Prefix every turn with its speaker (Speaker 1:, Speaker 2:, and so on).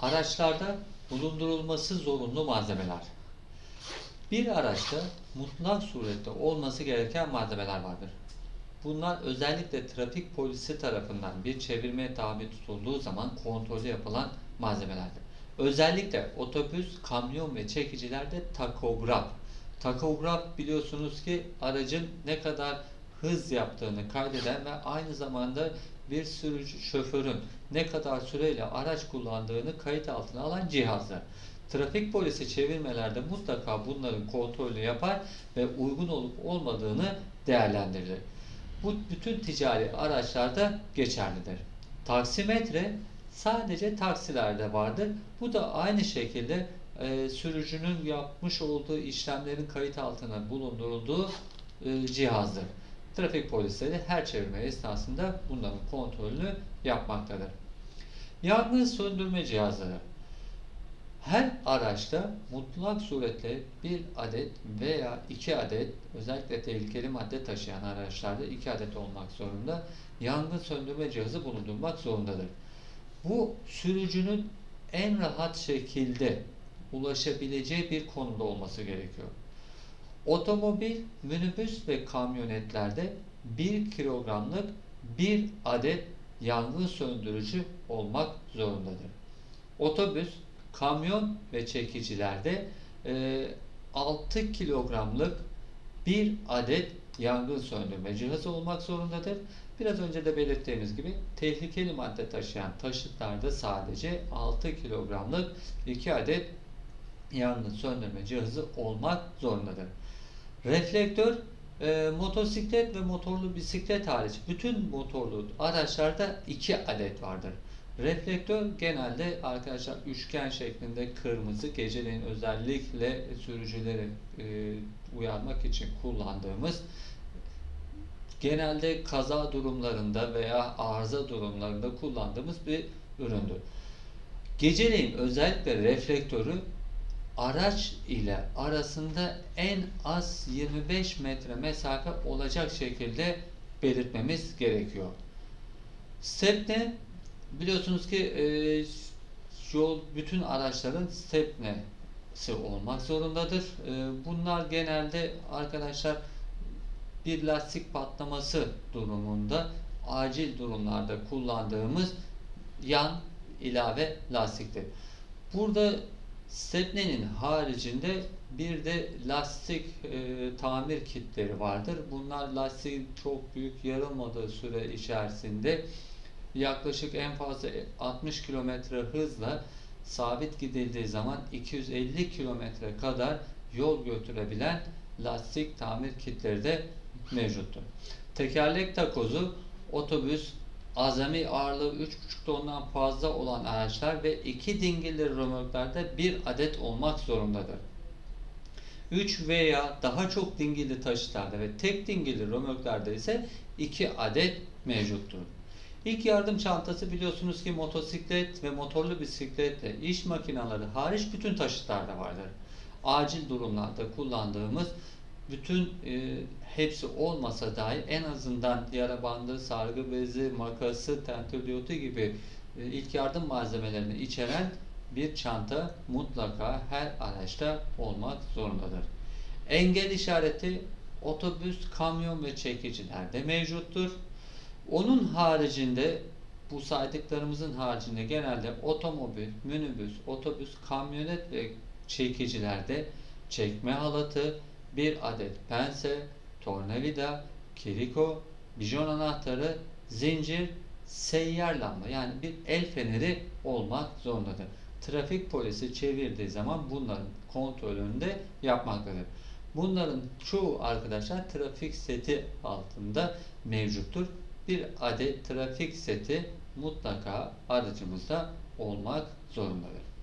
Speaker 1: Araçlarda bulundurulması zorunlu malzemeler. Bir araçta mutlak surette olması gereken malzemeler vardır. Bunlar özellikle trafik polisi tarafından bir çevirmeye tabi tutulduğu zaman kontrolü yapılan malzemelerdir. Özellikle otobüs, kamyon ve çekicilerde takograf. Takograf biliyorsunuz ki aracın ne kadar hız yaptığını kaydeden ve aynı zamanda bir sürücü şoförün ne kadar süreyle araç kullandığını kayıt altına alan cihazlar. Trafik polisi çevirmelerde mutlaka bunların kontrolünü yapar ve uygun olup olmadığını değerlendirir. Bu bütün ticari araçlarda geçerlidir. Taksimetre sadece taksilerde vardır. Bu da aynı şekilde e, sürücünün yapmış olduğu işlemlerin kayıt altına bulundurulduğu e, cihazdır. Trafik polisleri her çevirme esnasında bunların kontrolünü yapmaktadır. Yangın söndürme cihazları. Her araçta mutlak suretle bir adet veya iki adet özellikle tehlikeli madde taşıyan araçlarda iki adet olmak zorunda yangın söndürme cihazı bulundurmak zorundadır. Bu sürücünün en rahat şekilde ulaşabileceği bir konumda olması gerekiyor. Otomobil, minibüs ve kamyonetlerde 1 kilogramlık bir adet yangın söndürücü olmak zorundadır. Otobüs, kamyon ve çekicilerde e, 6 kilogramlık bir adet yangın söndürme cihazı olmak zorundadır. Biraz önce de belirttiğimiz gibi tehlikeli madde taşıyan taşıtlarda sadece 6 kilogramlık 2 adet yangın söndürme cihazı olmak zorundadır. Reflektör e, motosiklet ve motorlu bisiklet hariç bütün motorlu araçlarda 2 adet vardır. Reflektör genelde arkadaşlar üçgen şeklinde kırmızı geceleyin özellikle sürücüleri e, uyarmak için kullandığımız genelde kaza durumlarında veya arıza durumlarında kullandığımız bir üründür. Geceleyin özellikle reflektörü araç ile arasında en az 25 metre mesafe olacak şekilde belirtmemiz gerekiyor. Stepne biliyorsunuz ki e, yol bütün araçların stepnesi olmak zorundadır. E, bunlar genelde arkadaşlar bir lastik patlaması durumunda acil durumlarda kullandığımız yan ilave lastiktir. Burada Stepne'nin haricinde bir de lastik e, tamir kitleri vardır. Bunlar lastiğin çok büyük yarılmadığı süre içerisinde yaklaşık en fazla 60 km hızla sabit gidildiği zaman 250 km kadar yol götürebilen lastik tamir kitleri de mevcuttur. Tekerlek takozu otobüs, azami ağırlığı 3,5 tondan fazla olan araçlar ve iki dingilli römorklarda bir adet olmak zorundadır. 3 veya daha çok dingilli taşıtlarda ve tek dingilli römorklarda ise 2 adet mevcuttur. İlk yardım çantası biliyorsunuz ki motosiklet ve motorlu bisikletle iş makineleri hariç bütün taşıtlarda vardır. Acil durumlarda kullandığımız bütün e, hepsi olmasa dahi en azından yara bandı, sargı bezi, makası, tentürdiyotu gibi e, ilk yardım malzemelerini içeren bir çanta mutlaka her araçta olmak zorundadır. Engel işareti otobüs, kamyon ve çekicilerde mevcuttur. Onun haricinde bu saydıklarımızın haricinde genelde otomobil, minibüs, otobüs, kamyonet ve çekicilerde çekme halatı, bir adet pense, tornavida, kiriko, bijon anahtarı, zincir, seyyar lamba yani bir el feneri olmak zorundadır. Trafik polisi çevirdiği zaman bunların kontrolünü de yapmaktadır. Bunların çoğu arkadaşlar trafik seti altında mevcuttur. Bir adet trafik seti mutlaka aracımızda olmak zorundadır.